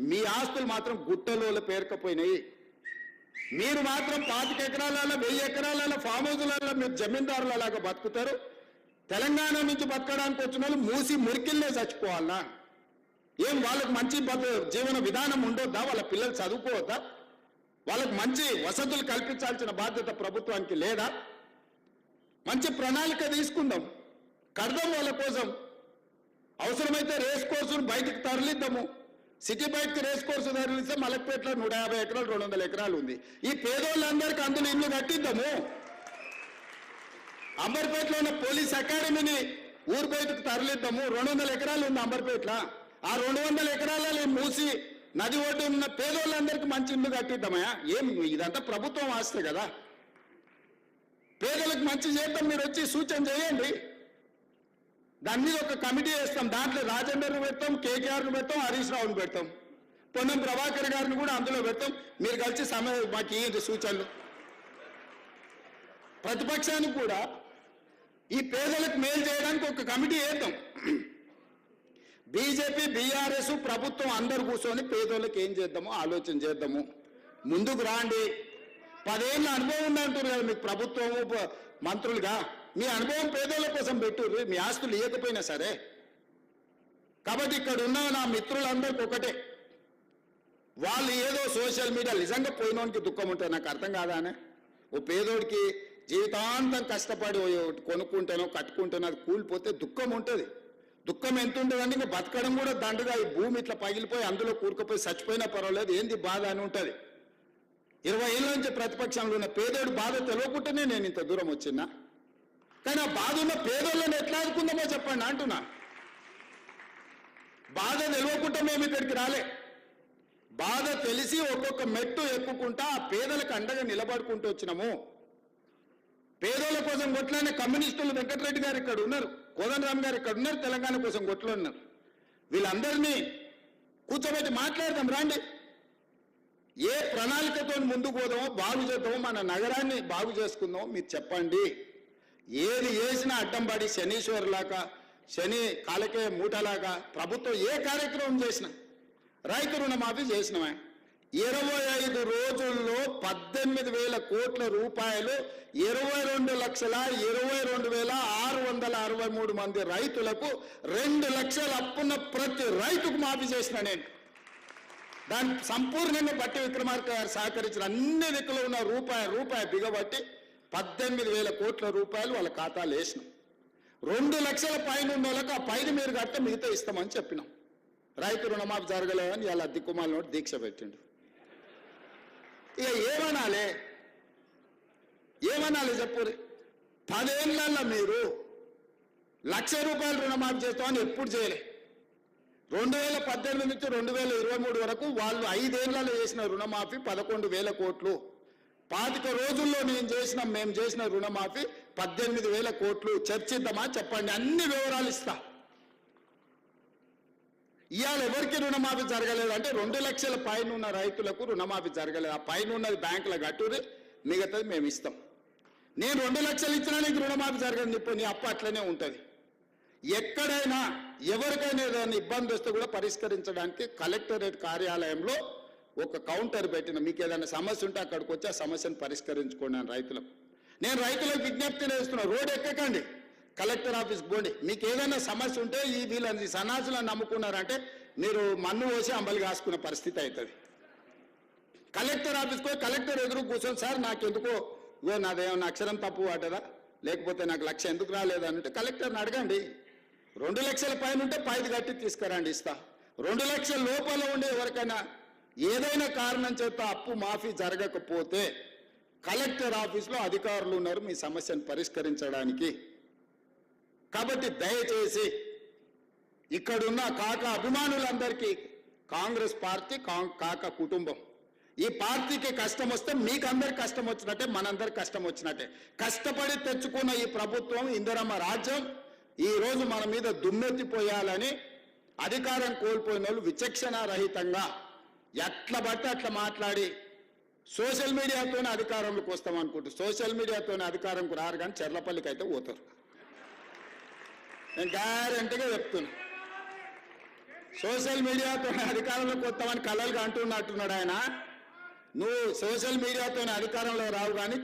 మీ ఆస్తులు మాత్రం గుట్టలో పేరుకపోయినాయి. మీరు మాత్రం పాతిక ఎకరాలలో వెయ్యి ఎకరాలలో ఫామ్ హౌస్లలో మీరు జమీందారులలాగా బతుకుతారు. తెలంగాణ నుంచి బతకడానికి వచ్చిన వాళ్ళు మూసి మురికిల్లే చచ్చిపోవాలనా ఏం వాళ్ళకి మంచి జీవన విధానం ఉండొద్దా? వాళ్ళ పిల్లలు చదువుకోవద్దా? వాళ్ళకి మంచి వసతులు కల్పించాల్సిన బాధ్యత ప్రభుత్వానికి లేదా? మంచి ప్రణాళిక తీసుకుందాం. కడదాం వాళ్ళ కోసం. అవసరమైతే రేస్ కోర్సును బయటికి తరలిద్దాము. సిటీ బయటకు రేస్ కోర్సు తరలిస్తే మలక్పేటలో నూట యాభై ఎకరాలు రెండు వందల ఎకరాలు ఉంది. ఈ పేదోళ్ళందరికీ అందులో ఇల్లు కట్టిద్దాము. అంబర్పేటలో ఉన్న పోలీస్ అకాడమీని ఊరు బయటకు తరలిద్దాము. రెండు వందల ఎకరాలు ఉంది అంబర్పేటలో. ఆ రెండు వందల ఎకరాలలో మూసి నది ఒడ్డు ఉన్న పేదోళ్ళందరికీ మంచి ఇల్లు కట్టిద్దామయ్యా. ఏం ఇదంతా ప్రభుత్వం ఆస్తే కదా. పేదలకు మంచి చేద్దాం మీరు వచ్చి సూచన చేయండి. దాని మీద ఒక కమిటీ వేస్తాం. దాంట్లో రాజేందర్ను పెడతాం కేకేఆర్ను పెడతాం హరీష్ రావును పెడతాం. పొన్నం ప్రభాకర్ గారిని కూడా అందులో పెడతాం. మీరు కలిసి సమయ మాకు ఇయ్యండి సూచనలు. ప్రతిపక్షానికి కూడా ఈ పేదలకు మేలు చేయడానికి ఒక కమిటీ వేద్దాం. బీజేపీ బీఆర్ఎస్ ప్రభుత్వం అందరు కూర్చొని పేదోళ్ళకి ఏం చేద్దామో ఆలోచన చేద్దాము. ముందుకు రాండి. పదేళ్ళ అనుభవం ఉందంటారు కదా మీకు ప్రభుత్వము మంత్రులుగా. మీ అనుభవం పేదోళ్ళ కోసం పెట్టుర్రు మీ ఆస్తులు ఇవ్వకపోయినా సరే. కాబట్టి ఇక్కడ ఉన్న నా మిత్రులందరికీ ఒకటే. వాళ్ళు ఏదో సోషల్ మీడియా నిజంగా పోయినోనికి దుఃఖం ఉంటుంది నాకు అర్థం కాదానే ఓ పేదోడికి జీవితాంతం కష్టపడి కొనుక్కుంటానో కట్టుకుంటానో అది కూలిపోతే దుఃఖం ఉంటుంది. దుఃఖం ఎంత ఉంటుందండి ఇంకా బతకడం కూడా దండగా ఈ భూమి ఇట్లా పగిలిపోయి అందులో కూరుకుపోయి చచ్చిపోయినా పర్వాలేదు ఏంది బాధ అని ఉంటుంది. ఇరవై ఏళ్ళ నుంచి ప్రతిపక్షంలో ఉన్న పేదోడు బాధ తెలియకుండానే నేను ఇంత దూరం వచ్చినా. కానీ ఆ బాధ ఉన్న పేదోళ్ళని ఎట్లా ఆదుకుందామో చెప్పండి అంటున్నా. బాధ నిలవకుండా మేము ఇక్కడికి రాలే. బాధ తెలిసి ఒక్కొక్క మెట్టు ఎక్కుకుంటా ఆ పేదలకు అండగా నిలబడుకుంటూ వచ్చినాము. పేదోళ్ళ కోసం కొట్లాడిన కమ్యూనిస్టులు వెంకటరెడ్డి గారు ఇక్కడ ఉన్నారు కోదండరామ్ గారు ఇక్కడ ఉన్నారు తెలంగాణ కోసం కొట్లాడినారు వీళ్ళందరినీ కూర్చోబెట్టి మాట్లాడదాం రాండి. ఏ ప్రణాళికతో ముందుకు పోదామో బాగు చేద్దామో మన నగరాన్ని బాగు చేసుకుందామో మీరు చెప్పండి. ఏది చేసినా అడ్డం పడి శనీశ్వరులాగా శని కాలకే మూటలాగా ప్రభుత్వం ఏ కార్యక్రమం చేసినా రైతు రుణమాఫీ చేసినవా ఇరవై ఐదు రోజుల్లో పద్దెనిమిది వేల కోట్ల రూపాయలు ఇరవై రెండు లక్షల ఇరవై రెండు వేల ఆరు వందల అరవై మూడు మంది రైతులకు రెండు లక్షల అప్పున్న ప్రతి రైతుకు మాఫీ చేసిన నేను. దాన్ని సంపూర్ణంగా బట్టి విక్రమార్క గారు సహకరించిన అన్ని దిక్కులు ఉన్న రూపాయి రూపాయి బిగబట్టి పద్దెనిమిది వేల కోట్ల రూపాయలు వాళ్ళ ఖాతాలు వేసినాం. రెండు లక్షల పైన ఉన్న వాళ్ళకి ఆ పైన మీరు కడితే మిగతా ఇస్తామని చెప్పినాం. రైతు రుణమాఫీ జరగలేదని ఇలా దిక్కుమాల నోటి దీక్ష పెట్టిండు ఇక ఏమనాలి? ఏమనాలి చెప్పు? పదేళ్ళల్లో మీరు లక్ష రూపాయలు రుణమాఫీ చేస్తామని ఎప్పుడు చేయలే. రెండు వేల పద్దెనిమిది నుంచి రెండు వేల ఇరవై మూడు వరకు వాళ్ళు ఐదేళ్ళలో చేసిన రుణమాఫీ పదకొండు వేల కోట్లు. పాతిక రోజుల్లో నేను చేసిన మేము చేసిన రుణమాఫీ పద్దెనిమిది వేల కోట్లు చర్చిద్దామా చెప్పండి అన్ని వివరాలు ఇస్తా. ఇవాళ ఎవరికి రుణమాఫీ జరగలేదు అంటే రెండు లక్షల పైన ఉన్న రైతులకు రుణమాఫీ జరగలేదు. ఆ పైన ఉన్నది బ్యాంకుల గట్టుది మిగతాది మేము ఇస్తాం. నేను రెండు లక్షలు ఇచ్చినా నీకు రుణమాఫీ జరగదు ఇప్పుడు నీ అప్పు అట్లనే ఉంటుంది. ఎక్కడైనా ఎవరికైనా ఏదైనా ఇబ్బంది వస్తే కూడా పరిష్కరించడానికి కలెక్టరేట్ కార్యాలయంలో ఒక కౌంటర్ పెట్టిన మీకు ఏదైనా సమస్య ఉంటే అక్కడికి వచ్చి ఆ సమస్యను పరిష్కరించుకోండి అని రైతులకు. నేను రైతులకు విజ్ఞప్తి చేస్తున్నా రోడ్ ఎక్కకండి. కలెక్టర్ ఆఫీస్ పోండి. మీకు ఏదైనా సమస్య ఉంటే ఈ వీళ్ళని సన్నాసులను నమ్ముకున్నారంటే మీరు మన్ను పోసి అంబలి కాసుకునే పరిస్థితి అవుతుంది. కలెక్టర్ ఆఫీస్కి పోయి కలెక్టర్ ఎదురు కూర్చొని సార్ నాకు ఎందుకో ఇగో నాదేమన్నా అక్షరం తప్పు వాటదా లేకపోతే నాకు లక్ష ఎందుకు రాలేదంటే కలెక్టర్ని అడగండి. రెండు లక్షల పైన ఉంటే పైది కట్టి తీసుకురండి ఇస్తా. రెండు లక్షల లోపల ఉండే ఎవరికైనా ఏదైనా కారణం చేత అప్పు మాఫీ జరగకపోతే కలెక్టర్ ఆఫీస్లో అధికారులు ఉన్నారు మీ సమస్యను పరిష్కరించడానికి. కాబట్టి దయచేసి ఇక్కడున్న కాక అభిమానులందరికీ కాంగ్రెస్ పార్టీ కాం- కాక కుటుంబం. ఈ పార్టీకి కష్టం వస్తే మీకు కష్టం వచ్చినట్టే మనందరి కష్టం వచ్చినట్టే. కష్టపడి తెచ్చుకున్న ఈ ప్రభుత్వం ఇందిరమ్మ రాజ్యం ఈ రోజు మన మీద దుమ్మెత్తిపోయాలని అధికారం కోల్పోయిన వాళ్ళు విచక్షణ రహితంగా ఎట్లా పడితే అట్లా మాట్లాడి సోషల్ మీడియాతోనే అధికారంలోకి వస్తాం అనుకుంటారు సోషల్ మీడియాతోనే అధికారంకు రారు కానీ చెర్లపల్లికి అయితే పోతారు. నేను గ్యారంటీగా చెప్తున్నా. సోషల్ మీడియాతోనే అధికారంలోకి వస్తామని కలలుగా అంటున్నట్టున్నాడు ఆయన. నువ్వు సోషల్ మీడియాతోనే అధికారంలో రావు కానీ